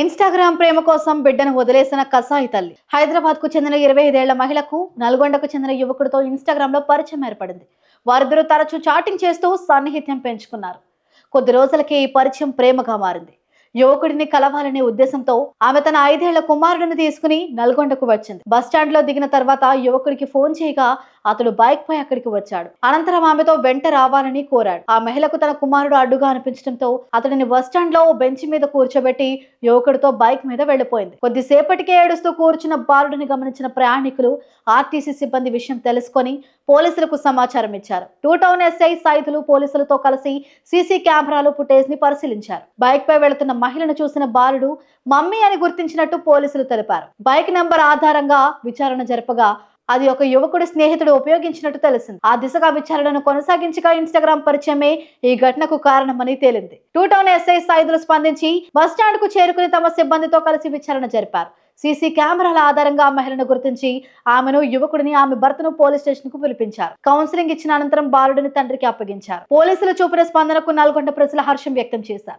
Instagram ప్రేమ కోసం బిడ్డను వదిలేసిన కసాయి తల్లి. హైదరాబాద్కు చెందిన ఇరవై ఐదేళ్ళ మహిళకు నల్గొండకు చెందిన యువకుడితో ఇన్స్టాగ్రామ్లో పరిచయం ఏర్పడింది. వారిద్దరూ తరచూ చాటింగ్ చేస్తూ సాన్నిహిత్యం పెంచుకున్నారు. కొద్ది రోజులకే ఈ పరిచయం ప్రేమగా మారింది. యువకుడిని కలవాలనే ఉద్దేశంతో ఆమె తన ఐదేళ్ళ కుమారుడిని తీసుకుని నల్గొండకు వచ్చింది. బస్ స్టాండ్లో దిగిన తర్వాత యువకుడికి ఫోన్ చేయగా అతడు బైక్ పై అక్కడికి వచ్చాడు. అనంతరం ఆమెతో వెంట రావాలని కోరాడు. ఆ మహిళకు తన కుమారుడు అడ్డుగా అనిపించడంతో అతడిని బస్ స్టాండ్లో బెంచ్ మీద కూర్చోబెట్టి యువకుడితో బైక్ మీద వెళ్ళిపోయింది కొద్దిసేపటికే ఏడుస్తూ కూర్చున్న బాలుడిని గమనించిన ప్రయాణికులు ఆర్టీసీ సిబ్బంది విషయం తెలుసుకొని పోలీసులకు సమాచారం ఇచ్చారు. టూ టౌన్ ఎస్ఐ సైదులు పోలీసులతో కలిసి సీసీ కెమెరాలు ఫుటేజ్ని పరిశీలించారు. బైక్ పై వెళుతున్న మహిళను చూసిన బాలుడు మమ్మీ అని గుర్తించినట్టు పోలీసులు తెలిపారు. బైక్ నంబర్ ఆధారంగా విచారణ జరపగా అది ఒక యువకుడి స్నేహితుడు ఉపయోగించినట్టు తెలిసింది. ఆ దిశగా విచారణను కొనసాగించగా ఇన్స్టాగ్రామ్ పరిచయమే ఈ ఘటనకు కారణమని తేలింది. టూ టౌన్ ఎస్ఐ సైదులు స్పందించి బస్ స్టాండ్కు చేరుకుని తమ సిబ్బందితో కలిసి విచారణ జరిపారు. సీసీ కెమెరాల ఆధారంగా ఆ మహిళను గుర్తించి ఆమెను యువకుడిని ఆమె భర్తను పోలీస్ స్టేషన్కు పిలిపించారు. కౌన్సిలింగ్ ఇచ్చిన అనంతరం బాలుడిని తండ్రికి అప్పగించారు. పోలీసులు చూపిన స్పందనకు నల్గొండ ప్రజలు హర్షం వ్యక్తం చేశారు.